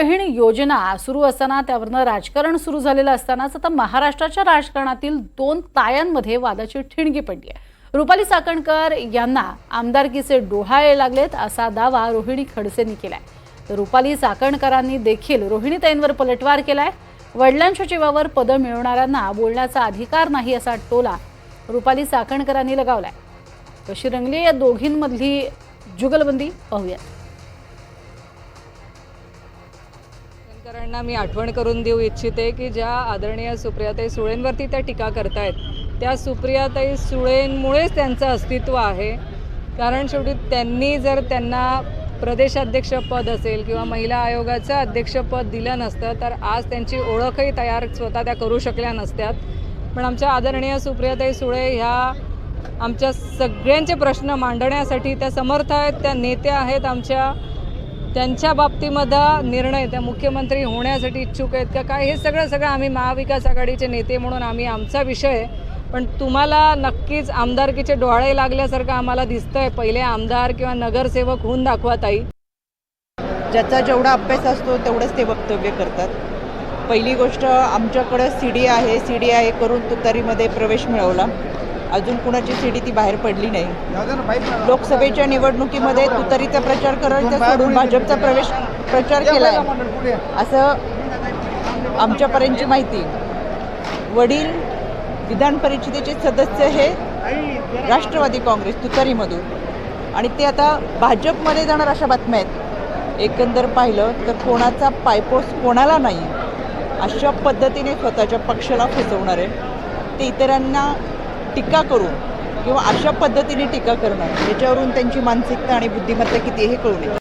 बहीण योजना सुरू असताना त्यावरनं राजकारण सुरू झालेलं असतानाच आता महाराष्ट्राच्या राजकारणातील दोन तायांमध्ये वादाची ठिणगी पडली आहे. रुपाली चाकणकर यांना आमदारकीचे डोहाळे लागलेत असा दावा रोहिणी खडसेंनी केलाय. तर रुपाली चाकणकरांनी देखील रोहिणीताईंवर पलटवार केलाय. वडिलांच्या जीवावर पदं मिळवणाऱ्यांना बोलण्याचा अधिकार नाही असा टोला रुपाली चाकणकरांनी लगावलाय. कशी रंगली या दोघींमधली जुगलबंदी पाहूयात. शेतकऱ्यांना मी आठवण करून देऊ इच्छिते की ज्या आदरणीय सुप्रियाताई सुळेंवरती त्या टीका करतायत त्या सुप्रियाताई सुळेंमुळेच त्यांचं अस्तित्व आहे. कारण शेवटी त्यांनी जर त्यांना प्रदेशाध्यक्षपद असेल किंवा महिला आयोगाचं अध्यक्षपद दिलं नसतं तर आज त्यांची ओळखही तयार स्वतः त्या करू शकल्या नसत्यात. पण आमच्या आदरणीय सुप्रियाताई सुळे ह्या आमच्या सगळ्यांचे प्रश्न मांडण्यासाठी त्या समर्थ आहेत त्या नेत्या आहेत आमच्या. त्यांच्या बाबतीमध्ये निर्णय त्या मुख्यमंत्री होण्यासाठी इच्छुक आहेत का? काय हे सगळं सगळं आम्ही महाविकास आघाडीचे नेते म्हणून आम्ही आमचा विषय आहे. पण तुम्हाला नक्कीच आमदारकीचे डोळे लागल्यासारखं आम्हाला दिसतंय. पहिले आमदार किंवा नगरसेवक होऊन दाखवा ताई. ज्याचा जेवढा अभ्यास असतो तेवढंच ते वक्तव्य करतात. पहिली गोष्ट आमच्याकडं सी डी आहे. सी डी आहे करून तुतारीमध्ये प्रवेश मिळवला. अजून कुणाची सी डी ती बाहेर पडली नाही. लोकसभेच्या निवडणुकीमध्ये तुतारीचा प्रचार करायचा सोडून भाजपचा प्रवेश प्रचार केला आहे असं आमच्यापर्यंतची माहिती. वडील विधान परिषदेचे सदस्य हे राष्ट्रवादी काँग्रेस तुतारीमधून. आणि ते आता भाजपमध्ये जाणार अशा बातम्या आहेत. एकंदर पाहिलं तर कोणाचा पायपोस कोणाला नाही अशा पद्धतीने स्वतःच्या पक्षाला फसवणारे ते इतरांना टीका करून किंवा अशा पद्धतीने टीका करणं याच्यावरून त्यांची मानसिकता आणि बुद्धिमत्ता किती हे कळून येते